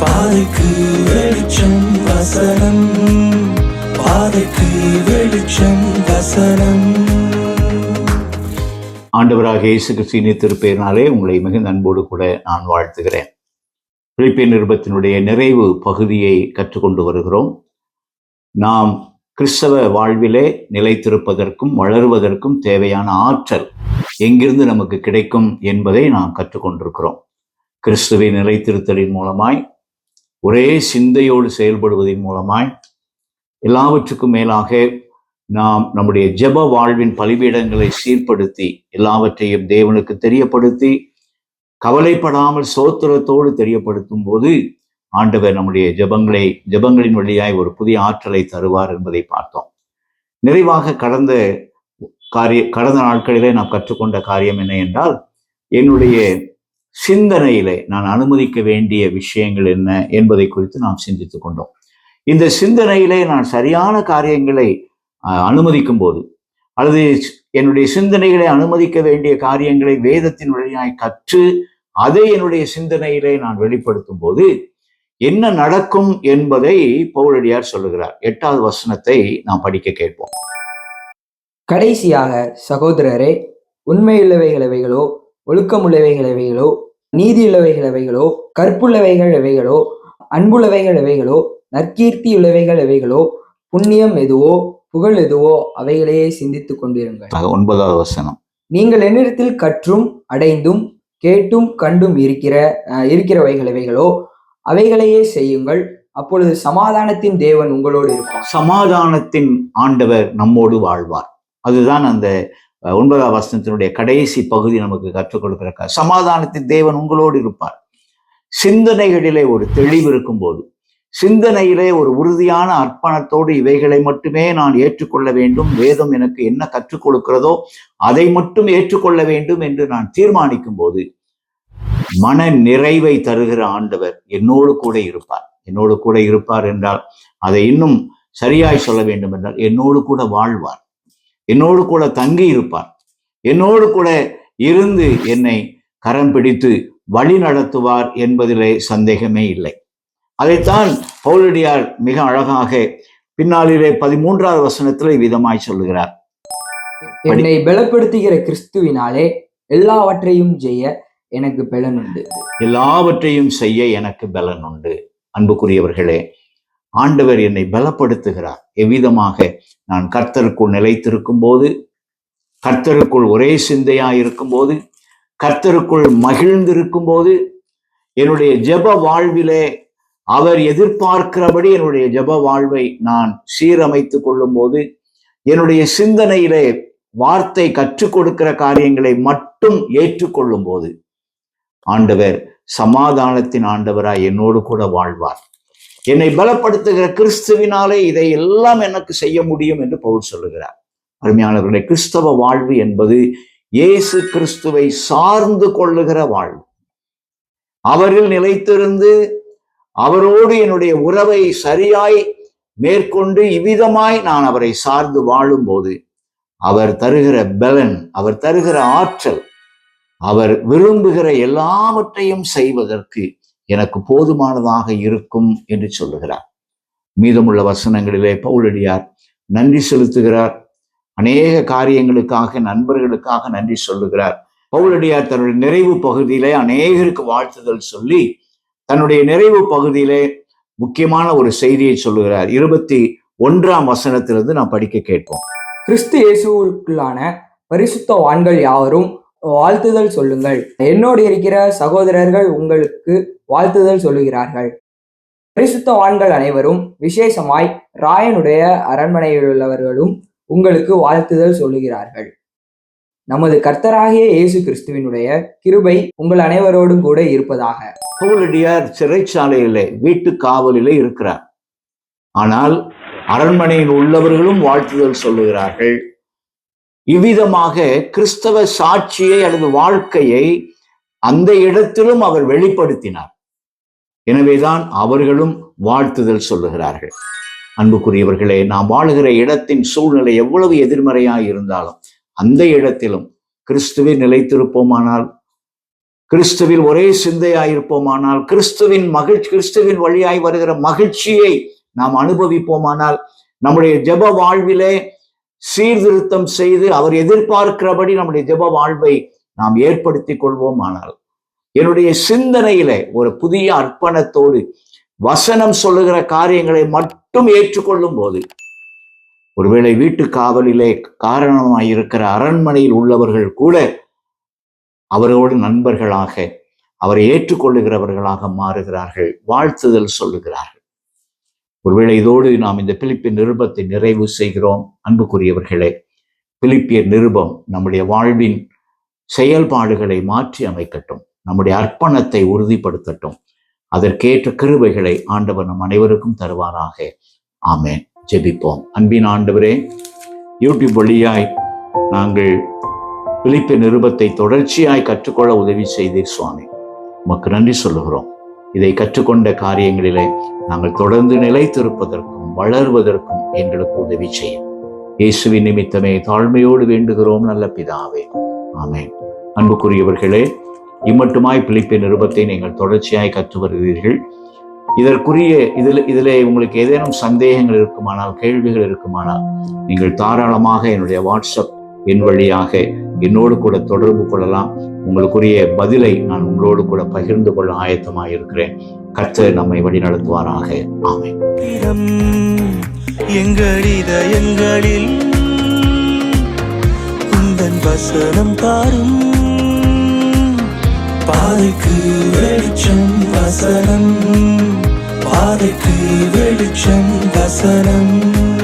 பாதைக்கு வெளிச்சம் வசனம். பாதைக்கு வெளிச்சம் வசனம். ஆண்டவராக இயேசு கிறிஸ்தீனி திருப்பெயரினாலே உங்களை மிகுந்த அன்போடு கூட நான் வாழ்த்துகிறேன். பிலிப்பியன் நிருபத்தினுடைய நிறைவு பகுதியை கற்றுக்கொண்டு வருகிறோம். நாம் கிறிஸ்தவ வாழ்விலே நிலைத்திருப்பதற்கும் வளருவதற்கும் தேவையான ஆற்றல் எங்கிருந்து நமக்கு கிடைக்கும் என்பதை நாம் கற்றுக்கொண்டிருக்கிறோம். கிறிஸ்துவை நிலைத்திருத்தலின் மூலமாய் ஒரே சிந்தையோடு செயல்படுவதன் மூலமாய் எல்லாவற்றுக்கும் மேலாக நாம் நம்முடைய ஜெப வாழ்வின் பலிபீடங்களை சீர்படுத்தி எல்லாவற்றையும் தேவனுக்கு தெரியப்படுத்தி கவலைப்படாமல் சோத்திரத்தோடு தெரியப்படுத்தும் போது ஆண்டவர் நம்முடைய ஜெபங்களை ஜெபங்களின் வழியாய் ஒரு புதிய ஆற்றலை தருவார் என்பதை பார்த்தோம். நிறைவாக கடந்த காரிய கடந்த நாட்களிலே நாம் கற்றுக்கொண்ட காரியம் என்ன என்றால் என்னுடைய சிந்தனையிலே நான் அனுமதிக்க வேண்டிய விஷயங்கள் என்ன என்பதை குறித்து நாம் சிந்தித்துக் கொண்டோம். இந்த சிந்தனையிலே நான் சரியான காரியங்களை அஹ், அனுமதிக்கும் போது அல்லது என்னுடைய சிந்தனைகளை அனுமதிக்க வேண்டிய காரியங்களை வேதத்தின் வழியாய் கற்று அதை என்னுடைய சிந்தனையிலே நான் வெளிப்படுத்தும் போது என்ன நடக்கும் என்பதை பவுலடியார் சொல்லுகிறார். எட்டாவது வசனத்தை நாம் படிக்க கேட்போம். கடைசியாக சகோதரரே உண்மையுள்ளவைகளவைகளோ ஒழுக்கமுள்ளவைகள் எவைகளோ நீதியுள்ளவைகள் எவைகளோ கற்புள்ளவைகள் எவைகளோ அன்புள்ளவைகள் எவைகளோ நற்கீர்த்தியுள்ளவைகள் எவைகளோ புண்ணியம் எதுவோ புகழ் எதுவோ அவைகளையே சிந்தித்துக் கொண்டிருங்கள். ஒன்பதாவது வசனம். நீங்கள் என்னிடத்தில் கற்றும் அடைந்தும் கேட்டும் கண்டும் இருக்கிற இருக்கிறவைகள் எவைகளோ அவைகளையே செய்யுங்கள். அப்பொழுது சமாதானத்தின் தேவன் உங்களோடு இருப்பார். சமாதானத்தின் ஆண்டவர் நம்மோடு வாழ்வார். அதுதான் அந்த ஒன்பதாம் வசனத்தினுடைய கடைசி பகுதி நமக்கு கற்றுக் கொடுக்கிற சமாதானத்தின் தேவன் உங்களோடு இருப்பார். சிந்தனைகளிலே ஒரு தெளிவு இருக்கும்போது சிந்தனையிலே ஒரு உறுதியான அர்ப்பணத்தோடு இவைகளை மட்டுமே நான் ஏற்றுக்கொள்ள வேண்டும். வேதம் எனக்கு என்ன கற்றுக் கொடுக்கிறதோ அதை மட்டும் ஏற்றுக்கொள்ள வேண்டும் என்று நான் தீர்மானிக்கும் போது மன நிறைவை தருகிற ஆண்டவர் என்னோடு கூட இருப்பார். என்னோடு கூட இருப்பார் என்றால் அதை இன்னும் சரியாய் சொல்ல வேண்டும் என்றால் என்னோடு கூட வாழ்வார். என்னோடு கூட தங்கி இருப்பார் என்னோடு கூட இருந்து என்னை கரம் பிடித்து வழி நடத்துவார் என்பதிலே சந்தேகமே இல்லை. அதைத்தான் பவுலடியார் மிக அழகாக பின்னாளிலே பதிமூன்றாவது வசனத்திலே விதமாய் சொல்லுகிறார். என்னை பலப்படுத்துகிற கிறிஸ்துவினாலே எல்லாவற்றையும் செய்ய எனக்கு பலன் உண்டு. எல்லாவற்றையும் செய்ய எனக்கு பலன் உண்டு. அன்புக்குரியவர்களே ஆண்டவர் என்னை பலப்படுத்துகிறார். எவ்விதமாக நான் கர்த்தருக்குள் நிலைத்திருக்கும் போது கர்த்தருக்குள் ஒரே சிந்தையா இருக்கும்போது கர்த்தருக்குள் மகிழ்ந்திருக்கும் போது என்னுடைய ஜெப வாழ்விலே அவர் எதிர்பார்க்கிறபடி என்னுடைய ஜெப வாழ்வை நான் சீரமைத்து கொள்ளும் போது என்னுடைய சிந்தனையிலே வார்த்தை கற்றுக் கொடுக்கிற காரியங்களை மட்டும் ஏற்றுக்கொள்ளும் போது ஆண்டவர் சமாதானத்தின் ஆண்டவராய் என்னோடு கூட வாழ்வார். என்னை பலப்படுத்துகிற கிறிஸ்துவினாலே இதை எல்லாம் எனக்கு செய்ய முடியும் என்று பவுல் சொல்லுகிறார். அருமையானவர்களுடைய கிறிஸ்தவ வாழ்வு என்பது இயேசு கிறிஸ்துவை சார்ந்து கொள்ளுகிற வாழ்வு. அவரில் நிலைத்திருந்து அவரோடு என்னுடைய உறவை சரியாய் மேற்கொண்டு இவ்விதமாய் நான் அவரை சார்ந்து வாழும்போது அவர் தருகிற பலன் அவர் தருகிற ஆற்றல் அவர் விரும்புகிற எல்லாவற்றையும் செய்வதற்கு எனக்கு போதுமானதாக இருக்கும் என்று சொல்லுகிறார். மீதமுள்ள வசனங்களிலே பவுலடியார் நன்றி செலுத்துகிறார். அநேக காரியங்களுக்காக நண்பர்களுக்காக நன்றி சொல்லுகிறார். பவுலடியார் தன்னுடைய நிறைவு பகுதியிலே அநேகருக்கு வாழ்த்துதல் சொல்லி தன்னுடைய நிறைவு பகுதியிலே முக்கியமான ஒரு செய்தியை சொல்லுகிறார். இருபத்தி ஒன்றாம் வசனத்திலிருந்து நாம் படிக்க கேட்போம். கிறிஸ்து இயேசுக்குள்ளான பரிசுத்த வான்கள் யாவரும் வாழ்த்துதல் சொல்லுங்கள். என்னோடு இருக்கிற சகோதரர்கள் உங்களுக்கு வாழ்த்துதல் சொல்லுகிறார்கள். பரிசுத்தவான்கள் அனைவரும் விசேஷமாய் ராயனுடைய அரண்மனையில் உள்ளவர்களும் உங்களுக்கு வாழ்த்துதல் சொல்லுகிறார்கள். நமது கர்த்தராகிய இயேசு கிறிஸ்துவினுடைய கிருபை உங்கள் அனைவரோடும் கூட இருப்பதாக. பவுலடியார் சிறைச்சாலையிலே வீட்டு காவலிலே இருக்கிறார். ஆனால் அரண்மனையில் உள்ளவர்களும் வாழ்த்துதல் சொல்லுகிறார்கள். இவ்விதமாக கிறிஸ்தவ சாட்சியை அல்லது வாழ்க்கையை அந்த இடத்திலும் அவர் வெளிப்படுத்தினார். எனவேதான் அவர்களும் வாழ்த்துதல் சொல்லுகிறார்கள். அன்புக்குரியவர்களே நாம் வாழுகிற இடத்தின் சூழ்நிலை எவ்வளவு எதிர்மறையாய் இருந்தாலும் அந்த இடத்திலும் கிறிஸ்துவில் நிலைத்திருப்போமானால் கிறிஸ்துவில் ஒரே சிந்தையாயிருப்போமானால் கிறிஸ்துவின் மகிழ்ச்சி கிறிஸ்துவின் வழியாய் வருகிற மகிழ்ச்சியை நாம் அனுபவிப்போமானால் நம்முடைய ஜெப வாழ்விலே சீர்திருத்தம் செய்து அவர் எதிர்பார்க்கிறபடி நம்முடைய ஜெப வாழ்வை நாம் ஏற்படுத்திக் கொள்வோமானால் என்னுடைய சிந்தனையில ஒரு புதிய அர்ப்பணத்தோடு வசனம் சொல்லுகிற காரியங்களை மட்டும் ஏற்றுக்கொள்ளும் போது ஒருவேளை வீட்டு காவலிலே காரணமாய் இருக்கிற அரண்மனையில் உள்ளவர்கள் கூட அவரோடு நண்பர்களாக அவரை ஏற்றுக்கொள்ளுகிறவர்களாக மாறுகிறார்கள் வாழ்த்துதல் சொல்லுகிறார்கள். ஒருவேளை இதோடு நாம் இந்த பிலிப்பின் நிருபத்தை நிறைவு செய்கிறோம். அன்புக்குரியவர்களே பிலிப்பியர் நிருபம் நம்முடைய வாழ்வின் செயல்பாடுகளை மாற்றி அமைக்கட்டும். நம்முடைய அர்ப்பணத்தை உறுதிப்படுத்தட்டும். அதற்கேற்ற கிருபைகளை ஆண்டவர் நம் அனைவருக்கும் தருவாராக. ஆமேன். ஜெபிப்போம். அன்பின் ஆண்டவரே யூடியூப் வழியாய் நாங்கள் பிலிப்பின் நிருபத்தை தொடர்ச்சியாய் கற்றுக்கொள்ள உதவி செய்தீர் சுவாமி. உமக்கு நன்றி சொல்லுகிறோம். இதை கற்றுக்கொண்ட காரியங்களிலே நாங்கள் தொடர்ந்து நிலைத்திருப்பதற்கும் வளர்வதற்கும் எங்களுக்கு உதவி செய்யும். இயேசுவின் நிமித்தமே தாழ்மையோடு வேண்டுகிறோம் நல்ல பிதாவே. ஆமேன். அன்புக்குரியவர்களே இம்மட்டுமாய் பிலிப்பின் நிருபத்தை நீங்கள் தொடர்ச்சியாய் கற்று வருகிறீர்கள் இதற்குரிய இதில் இதில் உங்களுக்கு ஏதேனும் சந்தேகங்கள் இருக்குமானால் கேள்விகள் இருக்குமானால் நீங்கள் தாராளமாக என்னுடைய வாட்ஸ்அப் என் வழியாக என்னோடு கூட தொடர்பு கொள்ளலாம். உங்களுக்குரிய பதிலை நான் உங்களோடு கூட பகிர்ந்து கொள்ள ஆயத்தமாக இருக்கிறேன். கற்று நம்மை வழி நடத்துவாராக. எங்கள் இதயங்களில் வசனம் தாரும். பாதைக்கு வெளிச்சம் வசனம். பாதைக்கு வெளிச்சம் வசனம்.